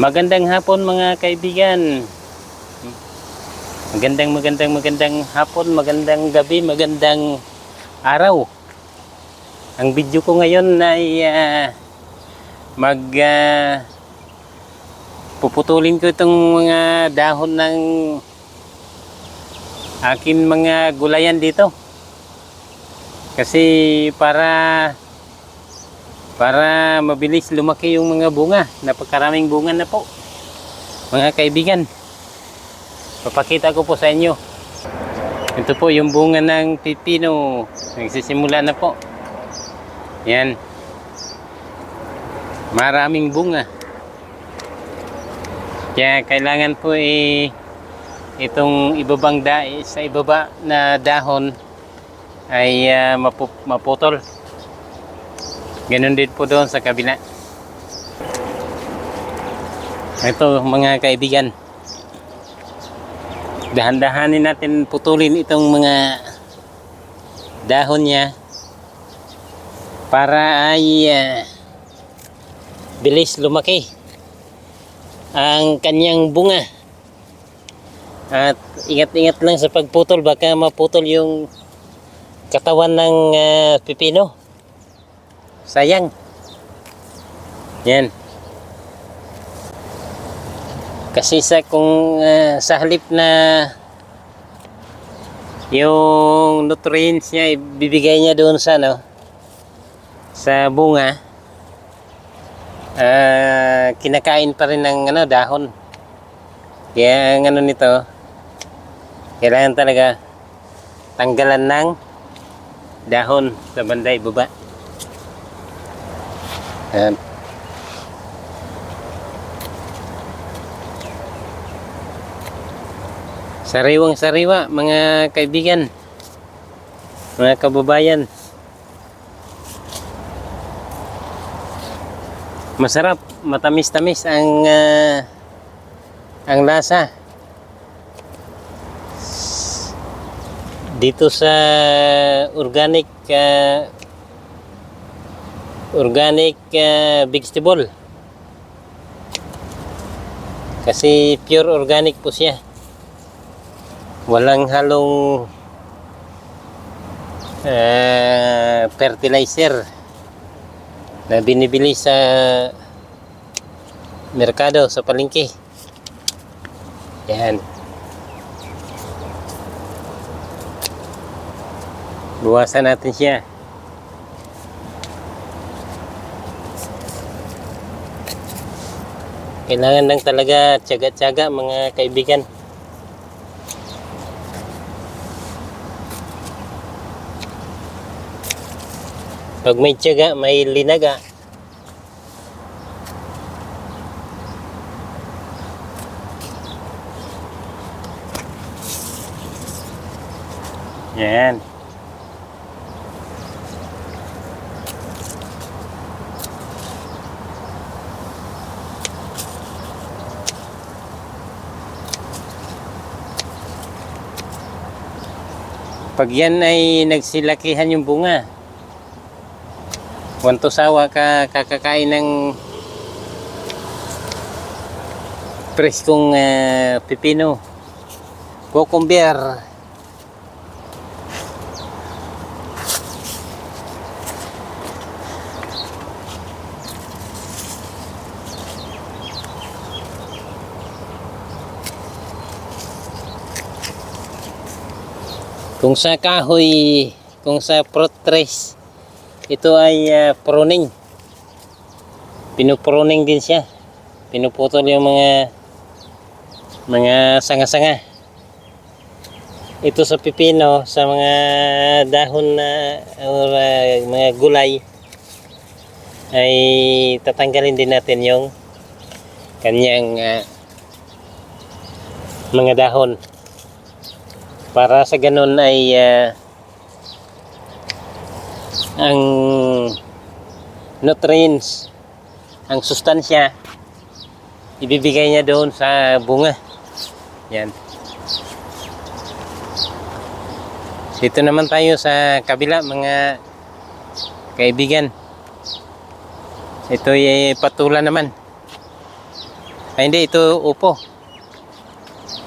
Magandang hapon mga kaibigan. Magandang magandang magandang hapon, magandang gabi, magandang araw. Ang video ko ngayon ay ah, mag ah, puputulin ko itong mga dahon ng akin mga gulayan dito. Kasi para para mabilis lumaki yung mga bunga. Napakaraming bunga na po. Mga kaibigan, papakita ko po sa inyo. Ito po yung bunga ng pipino. Nagsisimula na po. Yan. Maraming bunga. Kaya kailangan po eh, itong ibabang da sa ibaba na dahon ay ah, mapu- maputol. Ganon din po doon sa kabila. Ito mga kaibigan. Dahan-dahanin natin putulin itong mga dahon niya para ay ah, bilis lumaki ang kanyang bunga. At ingat-ingat lang sa pagputol baka maputol yung katawan ng ah, pipino. Sayang. Yan. Kasi sa kung ah, sa halip na yung nutrients niya ibibigay niya doon sa ano sa bunga ah, kinakain pa rin ng ano dahon. Kaya ang ano nito kailangan talaga tanggalan ng dahon sa banda ibaba. Ayan. Sariwang sariwa mga kaibigan. Mga kababayan. Masarap, matamis-tamis ang ah, ang lasa. Dito sa organic ah, organic uh, vegetable. Kasi pure organic po siya. Walang halong uh, fertilizer na binibili sa merkado, sa palengke. Yan. Buwasan natin siya. Kailangan lang talaga tiyaga-tiyaga mga kaibigan. Pag may tiyaga, may linaga. Yan. Pag yan ay nagsilakihan yung bunga, wanto sawa ka kakakain ng preskong ah, pipino, cucumber, Kung sa kahoy, kung sa fruit ito ay ah, pruning. Pinupruning din siya. Pinuputol yung mga mga sanga-sanga. Ito sa pipino, sa mga dahon na or ah, mga gulay ay tatanggalin din natin yung kanyang ah, mga dahon para sa ganun ay ah, ang nutrients ang sustansya ibibigay niya doon sa bunga yan dito naman tayo sa kabila mga kaibigan ito ay patula naman Ay hindi, ito upo.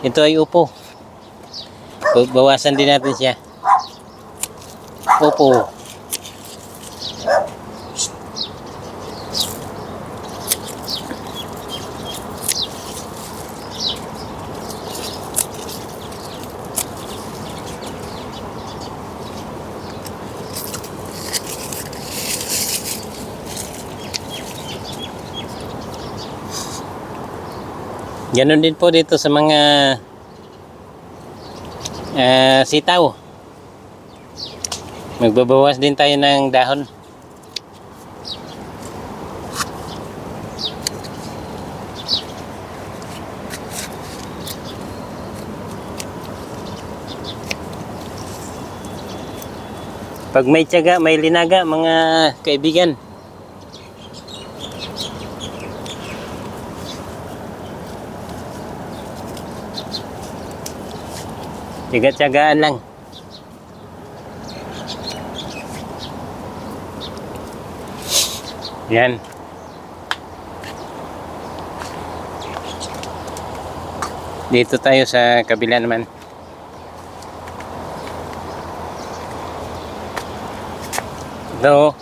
Ito ay upo. Bawasan din natin siya. Upo. Ganon din po dito sa mga ah, sitaw. Magbabawas din tayo ng dahon. Pag may tiyaga, may linaga, mga kaibigan. Tiyaga-tiyagaan lang. Yan. Dito tayo sa kabila naman. Ito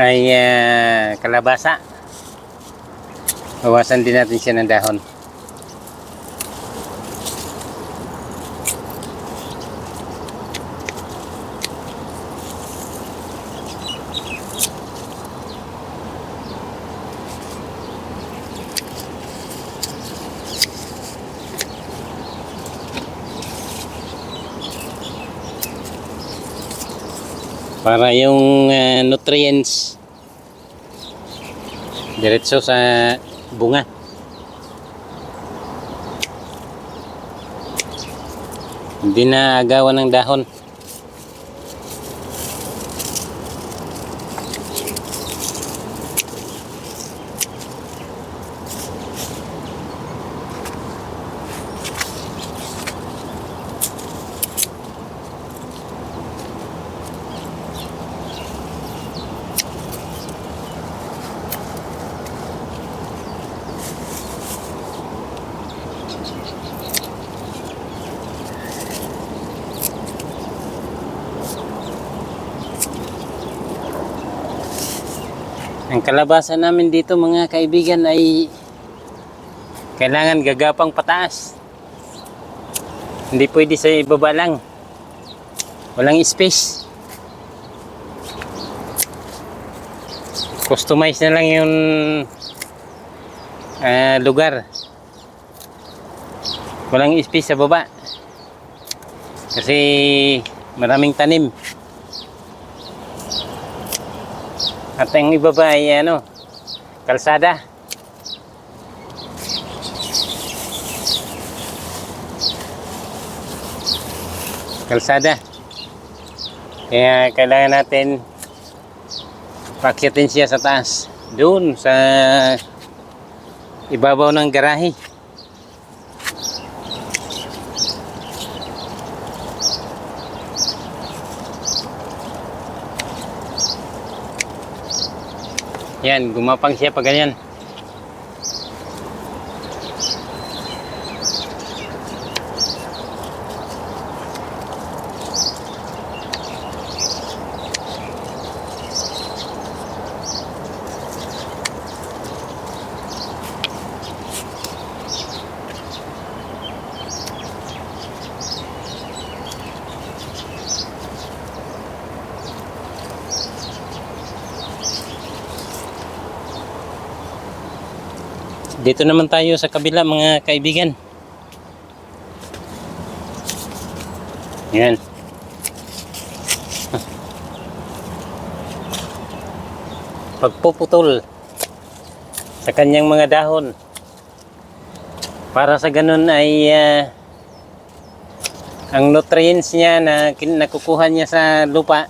ay ah, kalabasa. Bawasan din natin siya ng dahon. Para yung ah, nutrients. Diretso sa bunga. Hindi na agawan ng dahon ang kalabasa namin dito mga kaibigan ay kailangan gagapang pataas. Hindi pwede sa ibaba lang. Walang space. Customize na lang yung ah, lugar. Walang space sa baba. Kasi maraming tanim at ang ibaba ay ano kalsada? Kalsada. Kaya kailangan natin pakyatin siya sa taas. Doon sa ibabaw ng garahe yan gumapang siya pag ganyan Dito naman tayo sa kabila mga kaibigan. Yan. Pagpuputol sa kanyang mga dahon. Para sa ganun ay ah, ang nutrients niya na nakukuha niya sa lupa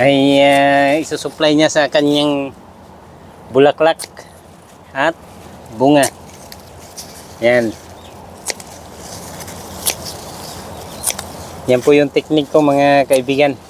ay ah, isusupply niya sa kanyang bulaklak at bunga. Yan. Yan po yung technique ko mga kaibigan.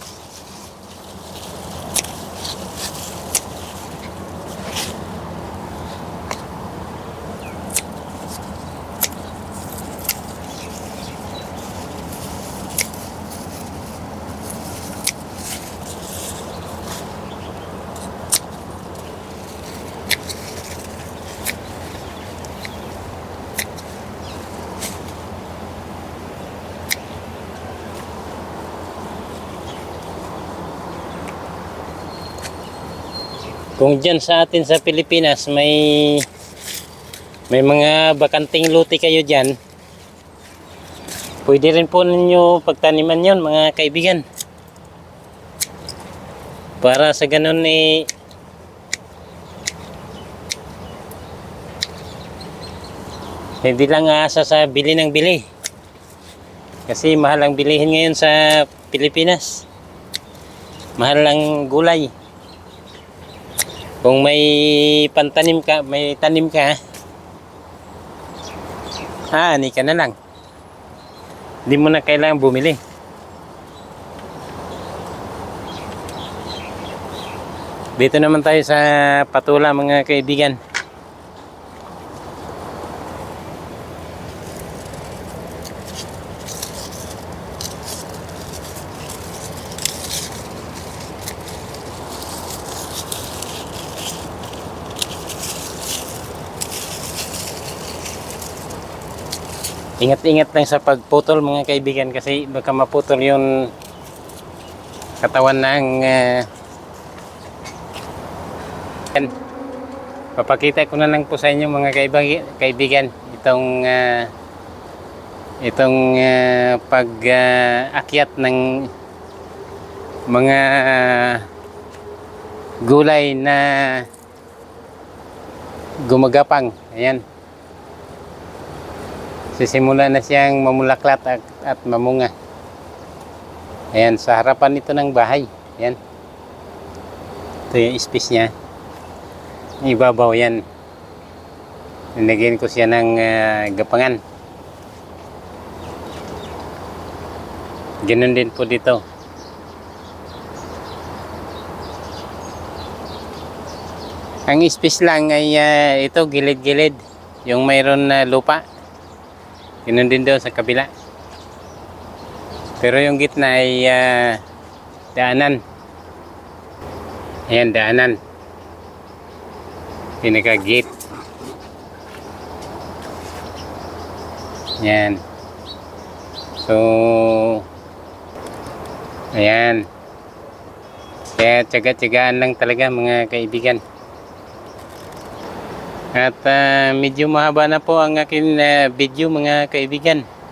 Kung dyan sa atin sa Pilipinas may may mga bakanting luti kayo dyan, pwede rin po ninyo pagtaniman yon mga kaibigan. Para sa ganun eh, hindi lang aasa sa bili ng bili. Kasi mahal ang bilihin ngayon sa Pilipinas. Mahal ang gulay. Kung may pantanim ka, may tanim ka, ah, ani ka na lang. Hindi mo na kailangan bumili. Dito naman tayo sa patula mga kaibigan. Ingat-ingat lang sa pagputol mga kaibigan kasi baka maputol yung katawan ng ah, yan. Papakita ko na lang po sa inyo mga kaibigan itong ah, itong ah, pag-akyat ng mga gulay na gumagapang. Ayan. Sisimula na siyang mamulaklat at, at mamunga. Ayan, sa harapan ito ng bahay. Ayan. Ito yung space niya. Ibabaw yan. Nilagyan ko siya ng ah, gapangan. Ganun din po dito. Ang space lang ay ah, ito gilid-gilid. Yung mayroon na lupa. Ganun din doon sa kabila. Pero yung gitna ay ah, daanan. Ayan, daanan. Pinaka-gate. Yan. So, ayan. Kaya tsaga-tsagaan lang talaga mga kaibigan. At ah, medyo mahaba na po ang aking ah, video mga kaibigan.